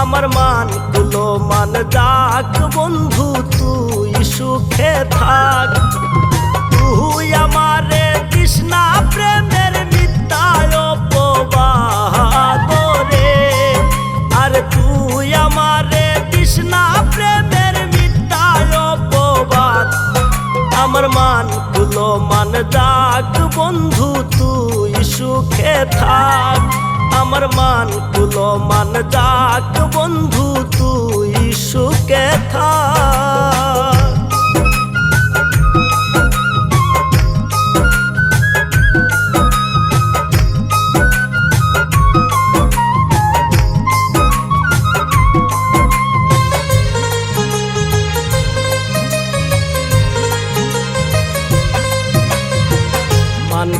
আমার মান কুলো মান যাক বন্ধু, তুই সুখে থাক। তুই আমারে কৃষ্ণা প্রেমের মিথ্যায় রে আর তুই আমারে কৃষ্ণা প্রেমের মিথ্যায় অপবাদ। আমার মান কুলো মান যাক বন্ধু, তুই সুখে থাক। আমার মান কুলো মান যাক বন্ধু তুই সুখে থাক।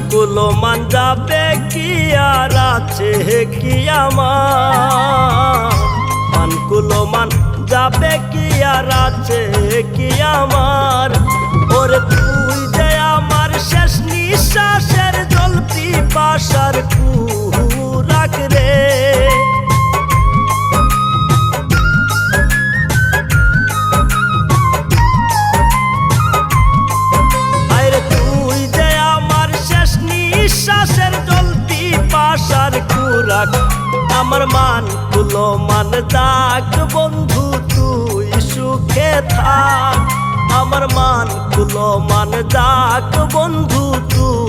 মান কুলো মান যাবে কি আর আছে কি আমার? মান কুলো মান যাবে কি আর আছে কি আমার? ওরে তুই যে আমার শেষ নিঃশ্বাসের জলতি পাশার কুরাক রে কুলো ডাক বন্ধু তুই সুখে থাক। আমার মান কুলো মান ডাক বন্ধু তুই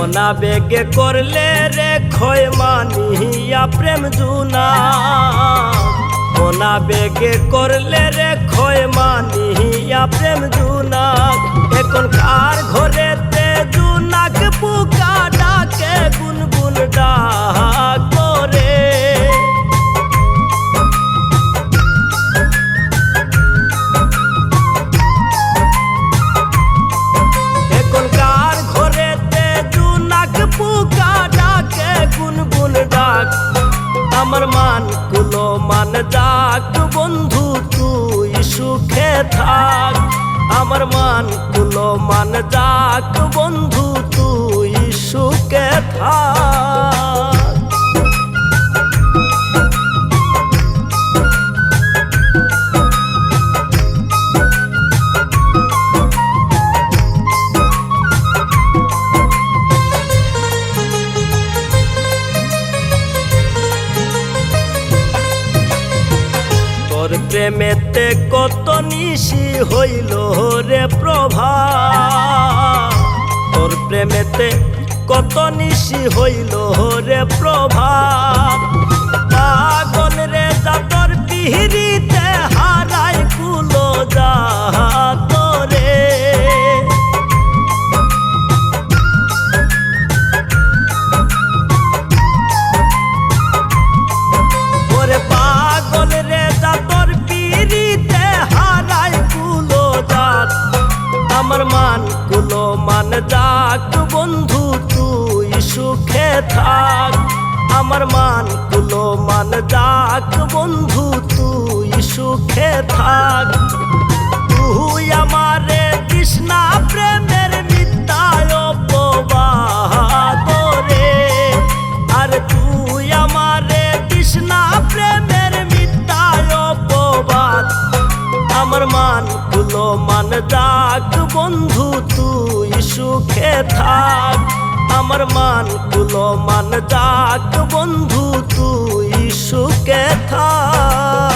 মনা বেগে করলে রে ক্ষয় মানিয়া প্রেম জুনা। মনা বেগে করলে রে ক্ষয় মানিয়া প্রেম জুনা। এখন কার ঘরেতে আমার মান কুলো মান যাক। বন্ধু, তুই সুখে থাক। আমার মান কুলো মান যাক। বন্ধু, তুই সুখে থাক। প্রেমেতে কত নিশি হইল রে প্রভা। তোর প্রেমেতে কত নিশি হইল রে প্রভা। থাক আমার মান কুলো মান যাক, বন্ধু তুই সুখে থাক। তুই আমারে কৃষ্ণা প্রেমের মিথ্যায় রে। আর তুই আমারে কৃষ্ণা প্রেমের মিথ্যায় অপবাদ। আমার মান কুলো মান যাক, বন্ধু তুই সুখে থাক। আমার মান কুলো মান যাক বন্ধু তুই সুখে থাক।